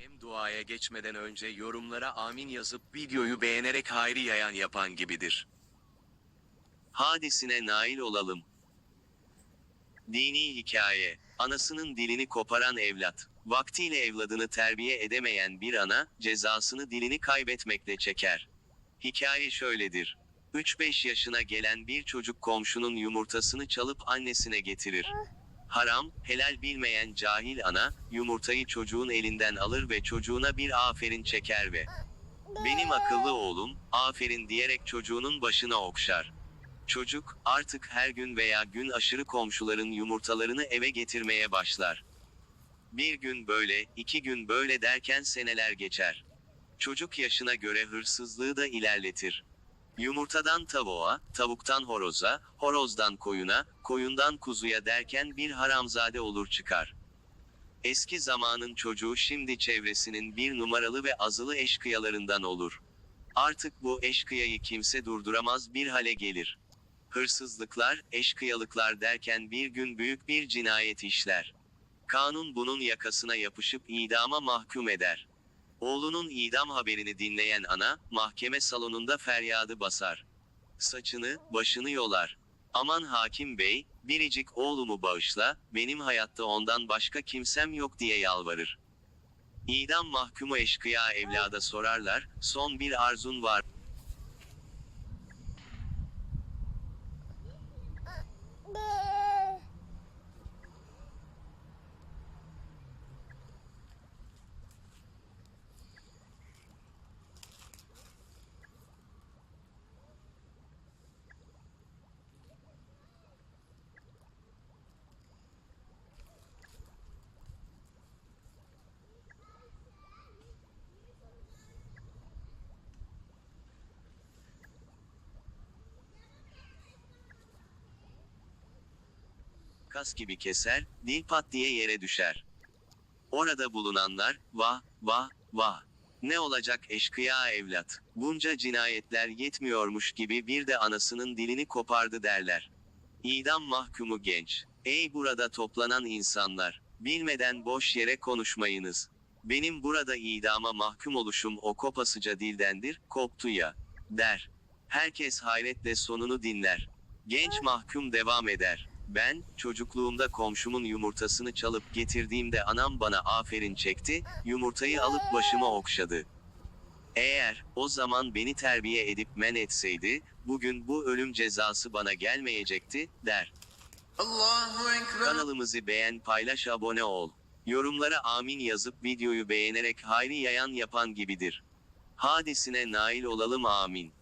Hem duaya geçmeden önce yorumlara amin yazıp videoyu beğenerek hayri yayan yapan gibidir. Hadisine nail olalım. Dini hikaye. Anasının dilini koparan evlat. Vaktiyle evladını terbiye edemeyen bir ana, cezasını dilini kaybetmekle çeker. Hikaye şöyledir. 3-5 yaşına gelen bir çocuk komşunun yumurtasını çalıp annesine getirir. Haram, helal bilmeyen cahil ana, yumurtayı çocuğun elinden alır ve çocuğuna bir aferin çeker ve benim akıllı oğlum, aferin diyerek çocuğunun başına okşar. Çocuk, artık her gün veya gün aşırı komşuların yumurtalarını eve getirmeye başlar. Bir gün böyle, iki gün böyle derken seneler geçer. Çocuk yaşına göre hırsızlığı da ilerletir. Yumurtadan tavuğa, tavuktan horoza, horozdan koyuna, koyundan kuzuya derken bir haramzade olur çıkar. Eski zamanın çocuğu şimdi çevresinin bir numaralı ve azılı eşkıyalarından olur. Artık bu eşkıyayı kimse durduramaz bir hale gelir. Hırsızlıklar, eşkıyalıklar derken bir gün büyük bir cinayet işler. Kanun bunun yakasına yapışıp idama mahkum eder. Oğlunun idam haberini dinleyen ana, mahkeme salonunda feryadı basar. Saçını, başını yolar. Aman hakim bey, biricik oğlumu bağışla, benim hayatta ondan başka kimsem yok diye yalvarır. İdam mahkumu eşkıya evlada sorarlar, son bir arzun var. Kas gibi keser, dil pat diye yere düşer. Orada bulunanlar, vah, vah, vah. Ne olacak eşkıya evlat. Bunca cinayetler yetmiyormuş gibi bir de anasının dilini kopardı derler. İdam mahkumu genç. Ey burada toplanan insanlar. Bilmeden boş yere konuşmayınız. Benim burada idama mahkum oluşum o kopasıca dildendir, koptu ya. Der. Herkes hayretle sonunu dinler. Genç mahkum devam eder. Ben, çocukluğumda komşumun yumurtasını çalıp getirdiğimde anam bana aferin çekti, yumurtayı alıp başıma okşadı. Eğer, o zaman beni terbiye edip men etseydi, bugün bu ölüm cezası bana gelmeyecekti, der. Allahu Ekber. Kanalımızı beğen paylaş abone ol. Yorumlara amin yazıp videoyu beğenerek hayri yayan yapan gibidir. Hadisine nail olalım amin.